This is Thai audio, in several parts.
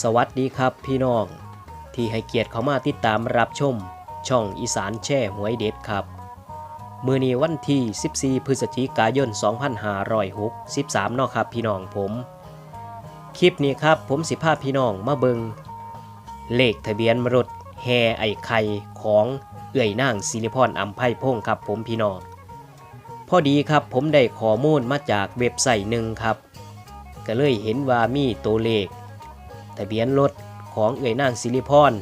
สวัสดีครับพี่น้อง ที่ให้เกียรติเข้ามาติดตามรับชม ช่องอีสานแช่หวยเด็ดครับ มือนี้วันที่ 14 พฤศจิกายน 2563เนาะครับพี่น้องผม คลิปนี้ครับผมสิพาพพี่น้องมาเบิงเลขทะเบียนรถแฮไอไข่ของเอื่อยนางศิริพรอัมไพพงครับผมพี่น้องพอดีครับผมได้ข้อมูลมาจากเว็บไซต์หนึ่งครับ ก็เลยเห็นว่ามีตัวเลข ทะเบียนรถของเอ่ยนางศิริพร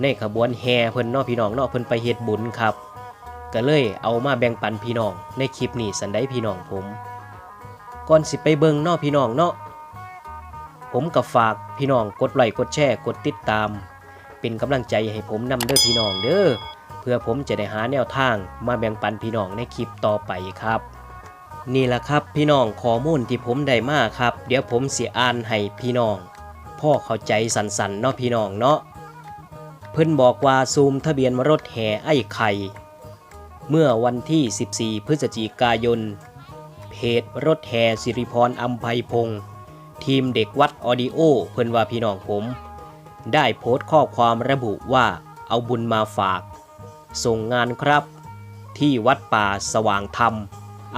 ในขบวนแห่เพิ่นนาะพี่น้องเนาะเพิ่นไปเฮ็ดบุญครับ ก็เลยเอามาแบ่งปันพี่น้องในคลิปนี้สันได้พี่น้องผม ก่อนสิไปเบิ่งเนาะพี่น้องเนาะผมก็ฝากพี่น้องกดไลค์กดแชร์กดติดตาม เป็นกำลังใจให้ผมนำเด้อพี่น้องเด้อเพื่อผมจะได้หาแนวทางมาแบ่งปันพี่น้องในคลิปต่อไปครับ นี่แหละครับพี่น้องข้อมูลที่ผมได้มาครับ เดี๋ยวผมเสิอ่านให้พี่น้อง พ่อเข้าใจสันสันๆเนาะพี่น้องเนาะเพิ่นบอกว่าซูมทะเบียนรถแห่ไอ้ไข่ เมื่อวันที่ 14 พฤศจิกายน เพจรถแห่สิริพรอัมไพพงศ์ทีมเด็กวัดออดิโอ เพิ่นว่าพี่น้องผม ได้โพสต์ข้อความระบุว่าเอาบุญมาฝาก ส่งงานครับ ที่วัดป่าสว่างธรรม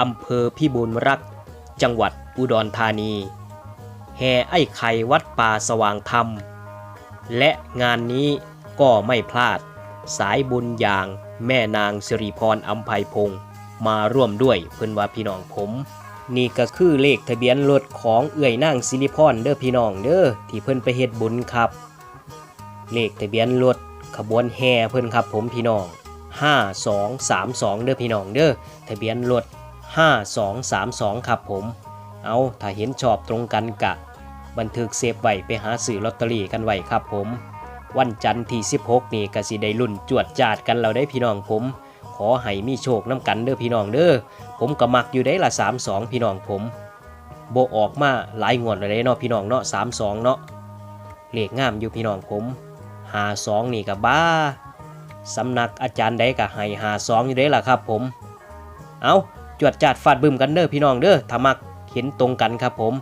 อำเภอพิบูลรัก จังหวัดอุดรธานี แห่ไอ้ไข่วัดป่าสว่างธรรม และงานนี้ก็ไม่พลาด สายบุญอย่างแม่นางสิริพรอัมภัยพงศ์มาร่วมด้วยเพิ่อนว่าพี่น้องผม นี่ก็คือเลขทะเบียนรถของเอื่อยนางสิริพรเด้อพี่น้องเด้อที่เพิ่อนไปเฮ็ดบุญครับ เลขทะเบียนรถขบวนแห่เพิ่อนครับผมพี่น้อง5232 เด้อพี่น้องเด้อทะเบียนรถ5232 ครับผม เอาถ้าเห็นชอบตรงกันกะ บันทึกเซฟไว้ไปหาซื้อลอตเตอรี่กันไว้ครับผม วันจันทร์ที่ 16 นี่ก็สิได้รุ่นจวดจาดกันเราได้พี่น้องผม ขอให้มีโชคน้ำกันเด้อพี่น้องเด้อผมก็มักอยู่ได้ละ32 พี่น้องผมโบออกมาหลายงวดเลยเนาะพี่น้องเนาะ32 เนาะเลขงามอยู่พี่น้องผม52นี่ก็บ้าสำนักอาจารย์ใดก็ให้52องอยู่ได้ล่ะครับผม เอาจวดจาดฟาดบึมกันเด้อพี่น้องเด้อถ้ามัก เห็นตรงกันครับผม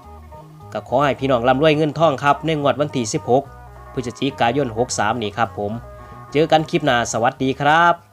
ก็ขอให้พี่น้องร่ำรวยเงินทองครับในงวดวันที่ 16 พฤศจิกายน 63 นี่ครับผม เจอกันคลิปหน้าสวัสดีครับ